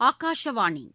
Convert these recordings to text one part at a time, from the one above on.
ஆகாஷவாணி.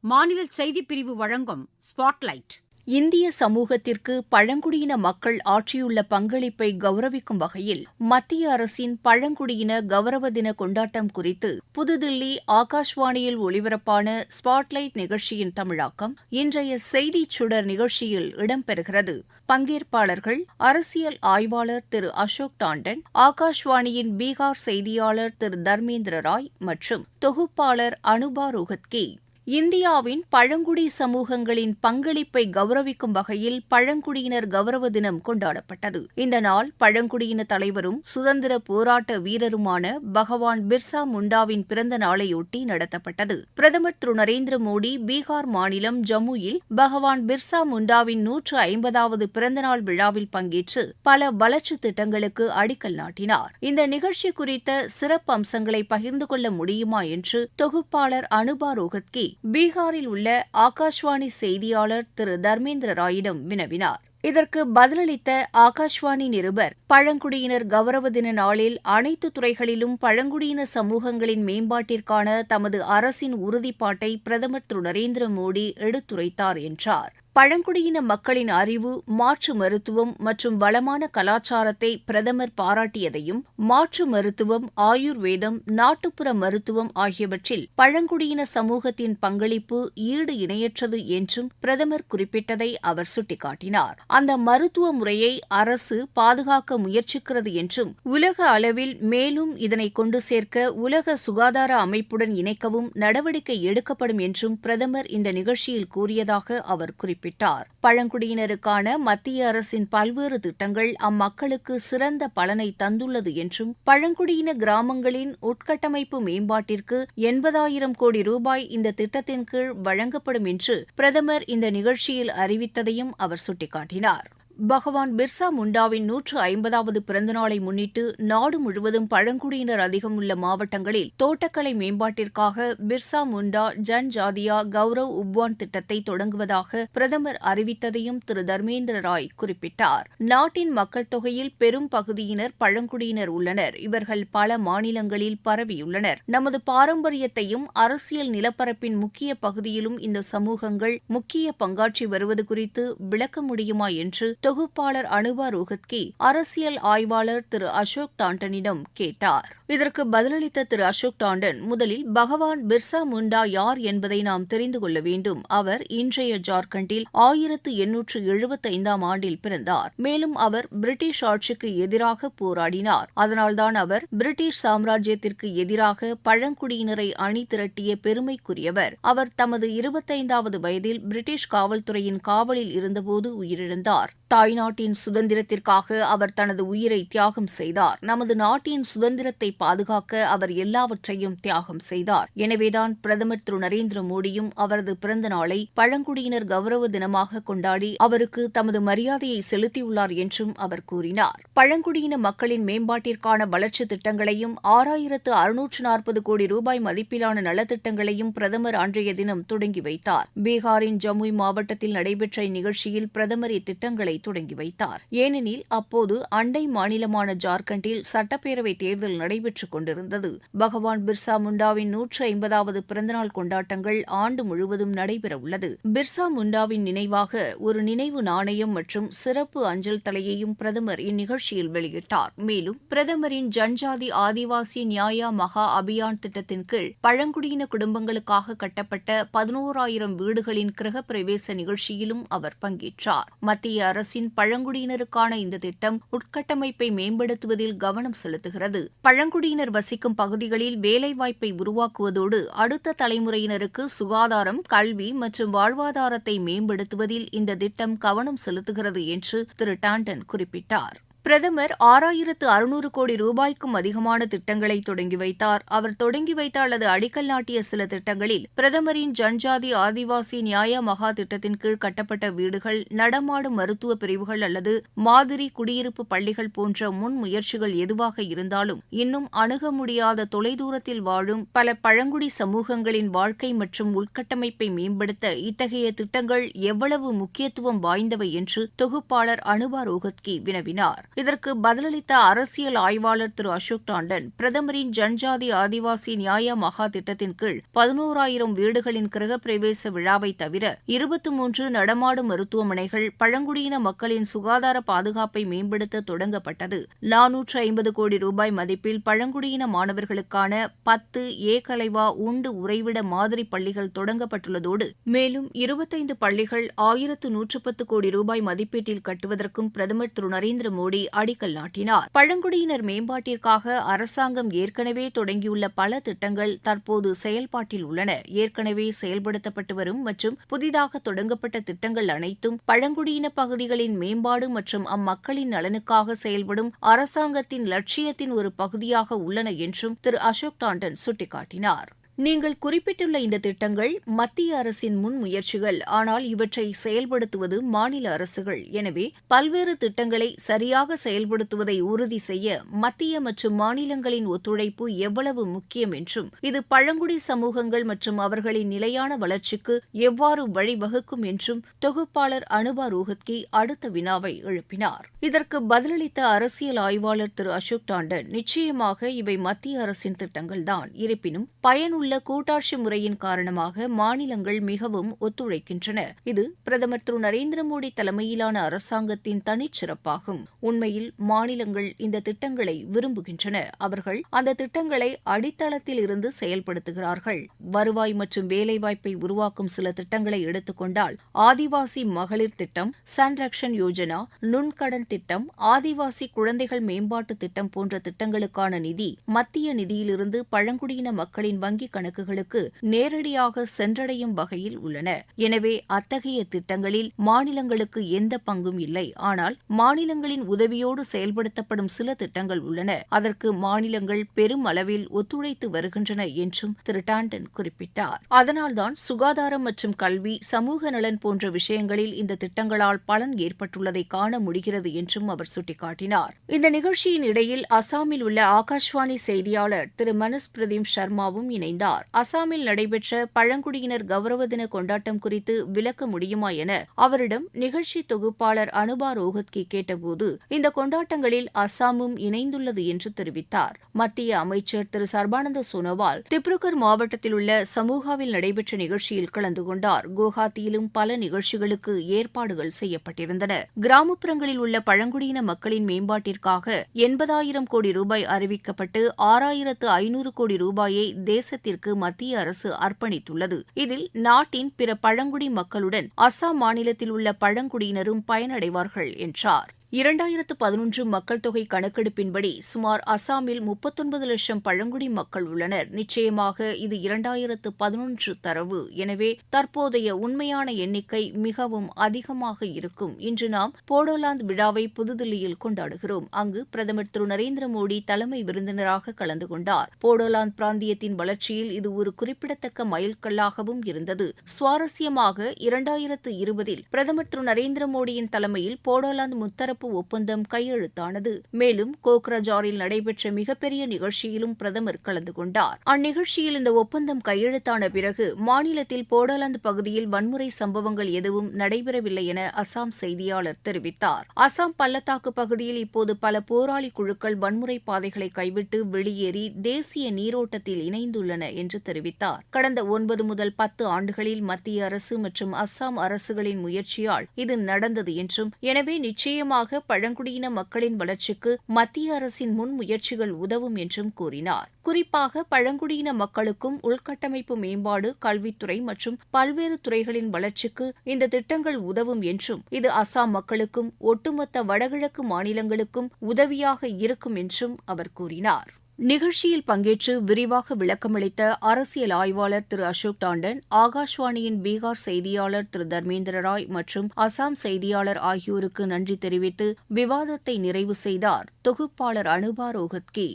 மாநில செய்திப் பிரிவு வழங்கும் ஸ்பாட்லைட். இந்திய சமூகத்திற்கு பழங்குடியின மக்கள் ஆற்றியுள்ள பங்களிப்பை கௌரவிக்கும் வகையில் மத்திய அரசின் பழங்குடியின கௌரவ தின கொண்டாட்டம் குறித்து புதுதில்லி ஆகாஷ்வாணியில் ஒளிபரப்பான ஸ்பாட்லைட் நிகழ்ச்சியின் தமிழாக்கம் இன்றைய செய்திச் சுடர் நிகழ்ச்சியில் இடம்பெறுகிறது. பங்கேற்பாளர்கள் அரசியல் ஆய்வாளர் திரு அசோக் டாண்டன் ஆகாஷ்வாணியின் பீகார் செய்தியாளர் திரு தர்மேந்திர ராய் மற்றும் தொகுப்பாளர் அனுபா ரோஹத்கி இந்தியாவின் பழங்குடி சமூகங்களின் பங்களிப்பை கௌரவிக்கும் வகையில் பழங்குடியினர் கௌரவ தினம் கொண்டாடப்பட்டது. இந்த நாள் பழங்குடியின தலைவரும் சுதந்திர போராட்ட வீரருமான பகவான் பிர்சா முண்டாவின் பிறந்த நாளையொட்டி நடத்தப்பட்டது. பிரதமர் திரு நரேந்திர மோடி பீகார் மாநிலம் ஜம்முவில் பகவான் பிர்சா முண்டாவின் நூற்று ஐம்பதாவது பிறந்தநாள் விழாவில் பங்கேற்று பல வளர்ச்சித் திட்டங்களுக்கு அடிக்கல் நாட்டினார். இந்த நிகழ்ச்சி குறித்த சிறப்பு அம்சங்களை பகிர்ந்து கொள்ள முடியுமா என்று தொகுப்பாளர் அனுபா ரோஹத்கி பீகாரில் உள்ள ஆகாஷ்வாணி செய்தியாளர் திரு தர்மேந்திர ராயிடம் வினவினார். இதற்கு பதிலளித்த ஆகாஷ்வாணி நிருபர் பழங்குடியினர் கௌரவ தின நாளில் அனைத்து துறைகளிலும் பழங்குடியின சமூகங்களின் மேம்பாட்டிற்கான தமது அரசின் உறுதிப்பாட்டை பிரதமர் திரு நரேந்திர மோடி எடுத்துரைத்தார் என்றார். பழங்குடியின மக்களின் அறிவு மாற்று மருத்துவம் மற்றும் வளமான கலாச்சாரத்தை பிரதமர் பாராட்டியதையும் மாற்று மருத்துவம் ஆயுர்வேதம் நாட்டுப்புற மருத்துவம் ஆகியவற்றில் பழங்குடியின சமூகத்தின் பங்களிப்பு ஈடு இணையற்றது என்றும் பிரதமர் குறிப்பிட்டதை அவர் சுட்டிக்காட்டினார். அந்த மருத்துவ முறையை அரசு பாதுகாக்க முயற்சிக்கிறது என்றும் உலக அளவில் மேலும் இதனை கொண்டு சேர்க்க உலக சுகாதார அமைப்புடன் இணைக்கவும் நடவடிக்கை எடுக்கப்படும் என்றும் பிரதமர் இந்த நிகழ்ச்சியில் கூறியதாக அவர் குறிப்பிட்டார். குறிப்பிட்டார். பழங்குடியினருக்கான மத்திய அரசின் பல்வேறு திட்டங்கள் அம்மக்களுக்கு சிறந்த பலனை தந்துள்ளது என்றும் பழங்குடியின கிராமங்களின் உட்கட்டமைப்பு மேம்பாட்டிற்கு எண்பதாயிரம் கோடி ரூபாய் இந்த திட்டத்தின் கீழ் வழங்கப்படும் என்று பிரதமர் இந்த நிகழ்ச்சியில் அறிவித்ததையும் அவர் சுட்டிக்காட்டினார். பகவான் பிர்சா முண்டாவின் நூற்று ஐம்பதாவது பிறந்தநாளை முன்னிட்டு நாடு முழுவதும் பழங்குடியினர் அதிகம் உள்ள மாவட்டங்களில் தோட்டக்கலை மேம்பாட்டிற்காக பிர்சா முண்டா ஜன் ஜாதியா கௌரவ் உப்வான் திட்டத்தை தொடங்குவதாக பிரதமர் அறிவித்ததையும் திரு தர்மேந்திர ராய் குறிப்பிட்டார். நாட்டின் மக்கள் தொகையில் பெரும் பகுதியினர் பழங்குடியினர் உள்ளனர். இவர்கள் பல மாநிலங்களில் பரவியுள்ளனர். நமது பாரம்பரியத்தையும் அரசியல் நிலப்பரப்பின் முக்கிய பகுதியிலும் இந்த சமூகங்கள் முக்கிய பங்காற்றி வருவது குறித்து விளக்க முடியுமா என்று தொகுப்பாளர் அனுபா ரோஹத்கி அரசியல் ஆய்வாளர் திரு அசோக் டாண்டனிடம் கேட்டார். இதற்கு பதிலளித்த திரு அசோக் டாண்டன் முதலில் பகவான் பிர்சா முண்டா யார் என்பதை நாம் தெரிந்து கொள்ள வேண்டும். அவர் இன்றைய ஜார்க்கண்டில் ஆயிரத்து எண்ணூற்று எழுபத்தைந்தாம் ஆண்டில் பிறந்தார். மேலும் அவர் பிரிட்டிஷ் ஆட்சிக்கு எதிராக போராடினார். அதனால்தான் அவர் பிரிட்டிஷ் சாம்ராஜ்யத்திற்கு எதிராக பழங்குடியினரை அணி திரட்டிய பெருமைக்குரியவர். அவர் தமது இருபத்தைந்தாவது வயதில் பிரிட்டிஷ் காவல்துறையின் காவலில் இருந்தபோது உயிரிழந்தார். தாய்நாட்டின் சுதந்திரத்திற்காக அவர் தனது உயிரை தியாகம் செய்தார். நமது நாட்டின் சுதந்திரத்தை பாதுகாக்க அவர் எல்லாவற்றையும் தியாகம் செய்தார். எனவேதான் பிரதமர் திரு நரேந்திர மோடியும் அவரது பிறந்த நாளை பழங்குடியினர் கௌரவ தினமாக கொண்டாடி அவருக்கு தமது மரியாதையை செலுத்தியுள்ளார் என்றும் அவர் கூறினார். பழங்குடியின மக்களின் மேம்பாட்டிற்கான வளர்ச்சி திட்டங்களையும் ஆறாயிரத்து அறுநூற்று நாற்பது கோடி ரூபாய் மதிப்பிலான நலத்திட்டங்களையும் பிரதமர் அன்றைய தினம் தொடங்கி வைத்தார். பீகாரின் ஜம்முய் மாவட்டத்தில் நடைபெற்ற இந்நிகழ்ச்சியில் பிரதமர் இத்திட்டங்களை தொடங்கி வைத்தார். ஏனெனில் அப்போது அண்டை மாநிலமான ஜார்க்கண்டில் சட்டப்பேரவை தேர்தல் நடைபெற்றுக் கொண்டிருந்தது. பகவான் பிர்சா முண்டாவின் நூற்று ஐம்பதாவது பிறந்தநாள் கொண்டாட்டங்கள் ஆண்டு முழுவதும் நடைபெறவுள்ளது பிர்சா முண்டாவின் நினைவாக ஒரு நினைவு நாணயம் மற்றும் சிறப்பு அஞ்சல் தலையையும் பிரதமர் இந்நிகழ்ச்சியில் வெளியிட்டார். மேலும் பிரதமரின் ஜன்ஜாதி ஆதிவாசி நியாயா மகா அபியான் திட்டத்தின் கீழ் பழங்குடியின குடும்பங்களுக்காக கட்டப்பட்ட பதினோராயிரம் வீடுகளின் கிரகப்பிரவேச நிகழ்ச்சியிலும் அவர் பங்கேற்றார். மத்திய அரசு அரசின் பழங்குடியினருக்கான இந்த திட்டம் உட்கட்டமைப்பை மேம்படுத்துவதில் கவனம் செலுத்துகிறது. பழங்குடியினர் வசிக்கும் பகுதிகளில் வேலைவாய்ப்பை உருவாக்குவதோடு அடுத்த தலைமுறையினருக்கு சுகாதாரம் கல்வி மற்றும் வாழ்வாதாரத்தை மேம்படுத்துவதில் இந்த திட்டம் கவனம் செலுத்துகிறது என்று திரு டாண்டன் குறிப்பிட்டார். பிரதமர் ஆறாயிரத்து அறுநூறு கோடி ரூபாய்க்கும் அதிகமான திட்டங்களை தொடங்கி வைத்தார். அவர் தொடங்கி வைத்த அல்லது அடிக்கல் நாட்டிய சில திட்டங்களில் பிரதமரின் ஜன்ஜாதி ஆதிவாசி நியாய மகா திட்டத்தின் கீழ் கட்டப்பட்ட வீடுகள் நடமாடும் மருத்துவ பிரிவுகள் அல்லது மாதிரி குடியிருப்பு பள்ளிகள் போன்ற முன் முயற்சிகள் எதுவாக இருந்தாலும் இன்னும் அணுக முடியாத தொலைதூரத்தில் வாழும் பல பழங்குடி சமூகங்களின் வாழ்க்கை மற்றும் உள்கட்டமைப்பை மேம்படுத்த இத்தகைய திட்டங்கள் எவ்வளவு முக்கியத்துவம் வாய்ந்தவை என்று தொகுப்பாளர் அனுபா ரோஹத்கி வினவினார். இதற்கு பதிலளித்த அரசியல் ஆய்வாளர் திரு அசோக் டாண்டன் பிரதமரின் ஜன்ஜாதி ஆதிவாசி நியாய மகா திட்டத்தின் கீழ் பதினோராயிரம் வீடுகளின் கிரகப்பிரவேச விழாவை தவிர இருபத்தி மூன்று நடமாடும் மருத்துவமனைகள் பழங்குடியின மக்களின் சுகாதார பாதுகாப்பை மேம்படுத்த தொடங்கப்பட்டது. நானூற்று ஐம்பது கோடி ரூபாய் மதிப்பில் பழங்குடியின மாணவர்களுக்கான பத்து ஏ கலைவா உண்டு உறைவிட மாதிரி பள்ளிகள் தொடங்கப்பட்டுள்ளதோடு மேலும் இருபத்தைந்து பள்ளிகள் ஆயிரத்து நூற்று பத்து கோடி ரூபாய் மதிப்பீட்டில் கட்டுவதற்கும் பிரதமர் திரு நரேந்திர மோடி அடிக்கல் நாட்டினார். பழங்குடியினர் மேம்பாட்டிற்காக அரசாங்கம் ஏற்கனவே தொடங்கியுள்ள பல திட்டங்கள் தற்போது செயல்பாட்டில் உள்ளன. ஏற்கனவே செயல்படுத்தப்பட்டு வரும் மற்றும் புதிதாக தொடங்கப்பட்ட திட்டங்கள் அனைத்தும் பழங்குடியின பகுதிகளின் மேம்பாடு மற்றும் அம்மக்களின் நலனுக்காக செயல்படும் அரசாங்கத்தின் லட்சியத்தின் ஒரு பகுதியாக உள்ளன என்றும் திரு அசோக் டாண்டன் சுட்டிக்காட்டினார். நீங்கள் குறிப்பிட்டுள்ள இந்த திட்டங்கள் மத்திய அரசின் முன்முயற்சிகள் ஆனால் இவற்றை செயல்படுத்துவது மாநில அரசுகள். எனவே பல்வேறு திட்டங்களை சரியாக செயல்படுத்துவதை உறுதி செய்ய மத்திய மற்றும் மாநிலங்களின் ஒத்துழைப்பு எவ்வளவு முக்கியம் என்றும் இது பழங்குடி சமூகங்கள் மற்றும் அவர்களின் நிலையான வளர்ச்சிக்கு எவ்வாறு வழிவகுக்கும் என்றும் தொகுப்பாளர் அனுபா ரோஹத்கி அடுத்த வினாவை எழுப்பினார். இதற்கு பதிலளித்த அரசியல் ஆய்வாளர் திரு அசோக் டாண்டன் நிச்சயமாக இவை மத்திய அரசின் திட்டங்கள்தான். இருப்பினும் பயனுள்ள உள்ள கூட்டாட்சி முறையின் காரணமாக மாநிலங்கள் மிகவும் ஒத்துழைக்கின்றன. இது பிரதமர் திரு நரேந்திர மோடி தலைமையிலான அரசாங்கத்தின் தனிச்சிறப்பாகும். உண்மையில் மாநிலங்கள் இந்த திட்டங்களை விரும்புகின்றன. அவர்கள் அந்த திட்டங்களை அடித்தளத்தில் இருந்து செயல்படுத்துகிறார்கள். வருவாய் மற்றும் வேலைவாய்ப்பை உருவாக்கும் சில திட்டங்களை எடுத்துக்கொண்டால் ஆதிவாசி மகளிர் திட்டம் சன்ரக்ஷன் யோஜனா நுண்கடன் திட்டம் ஆதிவாசி குழந்தைகள் மேம்பாட்டு திட்டம் போன்ற திட்டங்களுக்கான நிதி மத்திய நிதியிலிருந்து பழங்குடியின மக்களின் வங்கிக் கணக்குகளுக்கு நேரடியாக சென்றடையும் வகையில் உள்ளன. எனவே அத்தகைய திட்டங்களில் மாநிலங்களுக்கு எந்த பங்கும் இல்லை. ஆனால் மாநிலங்களின் உதவியோடு செயல்படுத்தப்படும் சில திட்டங்கள் உள்ளன. அதற்கு மாநிலங்கள் பெரும் அளவில் ஒத்துழைத்து வருகின்றன என்றும் திரு. டாண்டன் குறிப்பிட்டார். அதனால்தான் சுகாதாரம் மற்றும் கல்வி சமூக நலன் போன்ற விஷயங்களில் இந்த திட்டங்களால் பலன் ஏற்பட்டுள்ளதை காண முடிகிறது என்றும் அவர் சுட்டிக்காட்டினார். இந்த நிகழ்ச்சியின் இடையில் அசாமில் உள்ள ஆகாஷ்வாணி செய்தியாளர் திரு. மனஸ் பிரதீம் சர்மாவும் இணைந்தார். இருந்தார் அசாமில் நடைபெற்ற பழங்குடியினர் கௌரவ தின கொண்டாட்டம் குறித்து விளக்க முடியுமா என அவரிடம் நிகழ்ச்சி தொகுப்பாளர் அனுபா ரோஹத்கி கேட்டபோது இந்த கொண்டாட்டங்களில் அசாமும் இணைந்துள்ளது என்று தெரிவித்தார். மத்திய அமைச்சர் திரு. சர்பானந்த சோனோவால் திப்ருகர் மாவட்டத்தில் உள்ள சமூகாவில் நடைபெற்ற நிகழ்ச்சியில் கலந்து கொண்டார். குவஹாத்தியிலும் பல நிகழ்ச்சிகளுக்கு ஏற்பாடுகள் செய்யப்பட்டிருந்தன. கிராமப்புறங்களில் உள்ள பழங்குடியின மக்களின் மேம்பாட்டிற்காக எண்பதாயிரம் கோடி ரூபாய் அறிவிக்கப்பட்டு ஆறாயிரத்து ஐநூறு கோடி ரூபாயை தேசத்தில் திட்டத்திற்கு மத்திய அரசு அர்ப்பணித்துள்ளது. இதில் நாட்டின் பிற பழங்குடி மக்களுடன் அசாம் மாநிலத்தில் உள்ள பழங்குடியினரும் பயனடைவார்கள் என்றார். இரண்டாயிரத்து பதினொன்று மக்கள் தொகை கணக்கெடுப்பின்படி சுமார் அசாமில் முப்பத்தொன்பது லட்சம் பழங்குடி மக்கள் உள்ளனர். நிச்சயமாக இது இரண்டாயிரத்து பதினொன்று தரவு. எனவே தற்போதைய உண்மையான எண்ணிக்கை மிகவும் அதிகமாக இருக்கும். இன்று நாம் போடோலாந்து விழாவை புதுதில்லியில் கொண்டாடுகிறோம். அங்கு பிரதமர் திரு நரேந்திர மோடி தலைமை விருந்தினராக கலந்து கொண்டார். போடோலாந்து பிராந்தியத்தின் வளர்ச்சியில் இது ஒரு குறிப்பிடத்தக்க மைல்கல்லாகவும் இருந்தது. சுவாரஸ்யமாக இரண்டாயிரத்து இருபதில் பிரதமர் திரு நரேந்திர மோடியின் தலைமையில் போடோலாந்து முத்தரப்பு இருதரப்பு ஒப்பந்தம் கையெழுத்தானது. மேலும் கோக்ரஜாரில் நடைபெற்ற மிகப்பெரிய நிகழ்ச்சியிலும் பிரதமர் கலந்து கொண்டார். அந்நிகழ்ச்சியில் இந்த ஒப்பந்தம் கையெழுத்தான பிறகு மாநிலத்தில் போடோலாந்து பகுதியில் வன்முறை சம்பவங்கள் எதுவும் நடைபெறவில்லை என அசாம் செய்தியாளர் தெரிவித்தார். அசாம் பள்ளத்தாக்கு பகுதியில் இப்போது பல போராளி குழுக்கள் வன்முறை பாதைகளை கைவிட்டு வெளியேறி தேசிய நீரோட்டத்தில் இணைந்துள்ளன என்று தெரிவித்தார். கடந்த ஒன்பது முதல் பத்து ஆண்டுகளில் மத்திய அரசு மற்றும் அசாம் அரசுகளின் முயற்சியால் இது நடந்தது என்றும் எனவே நிச்சயமாக பழங்குடியின மக்களின் வளர்ச்சிக்கு மத்திய அரசின் முன்முயற்சிகள் உதவும் என்றும் கூறினார். குறிப்பாக பழங்குடியின மக்களுக்கும் உள்கட்டமைப்பு மேம்பாடு கல்வித்துறை மற்றும் பல்வேறு துறைகளின் வளர்ச்சிக்கு இந்த திட்டங்கள் உதவும் என்றும் இது அசாம் மக்களுக்கும் ஒட்டுமொத்த வடகிழக்கு மாநிலங்களுக்கும் உதவியாக இருக்கும் என்றும் அவர் கூறினார். நிகழ்ச்சியில் பங்கேற்று விரிவாக விளக்கமளித்த அரசியல் ஆய்வாளர் திரு அசோக் டாண்டன் ஆகாஷ்வாணியின் பீகார் செய்தியாளர் திரு தர்மேந்திர ராய் மற்றும் அசாம் செய்தியாளர் ஆகியோருக்கு நன்றி தெரிவித்து விவாதத்தை நிறைவு செய்தார் தொகுப்பாளர் அனுபா ரோஹத்கி.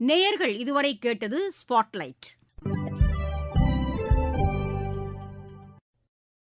நேயர்கள் இதுவரை கேட்டது ஸ்பாட்லைட்.